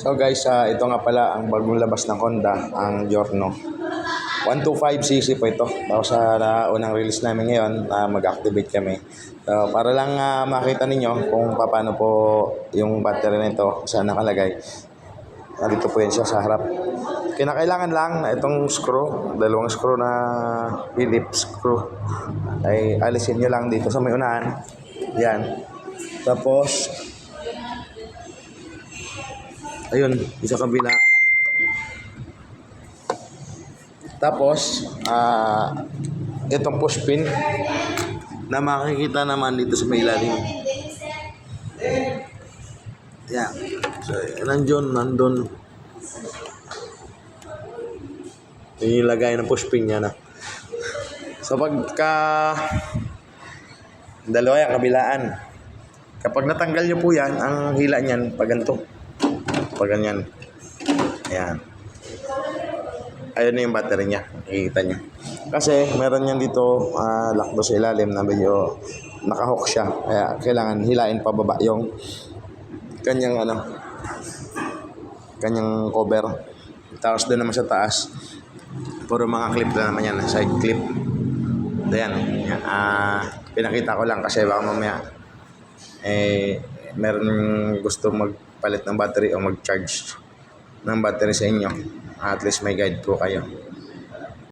So guys, ah, ito nga pala ang bagong labas ng Honda, ang Giorno. 125cc po ito. Tapos sa na, unang release namin ngayon, ah, mag-activate kami. So, para lang ah, makita ninyo kung paano po yung battery nito, saan nakalagay. Nandito po yan siya sa harap. Kinakailangan lang itong screw, dalawang screw na Phillips screw, ay alisin nyo lang dito sa may unahan. Yan. Tapos, ayun, isa kabila. Tapos, ah, itong push pin na makikita naman dito sa may ilalim. Yan. So, nandun, nandun. Yun yung lagay ng push pin niya na. So, pagka dalawa yung kabilaan. Kapag natanggal nyo po yan, ang hila niyan, pag ganito. Pag ganyan. Ayan. Ayun na yung battery niya. Nakikita niyo. Kasi meron yan dito ah, lakdo sa ilalim na medyo nakahook siya. Kaya kailangan hilain pababa yung kanyang ano kanyang cover. Tapos doon naman sa taas. Puro mga clip na naman yan. Side clip. Ayan. Yan. Ah, pinakita ko lang kasi baka mamaya eh meron gusto magpalit ng battery o mag-charge ng battery sa inyo. At least may guide po kayo.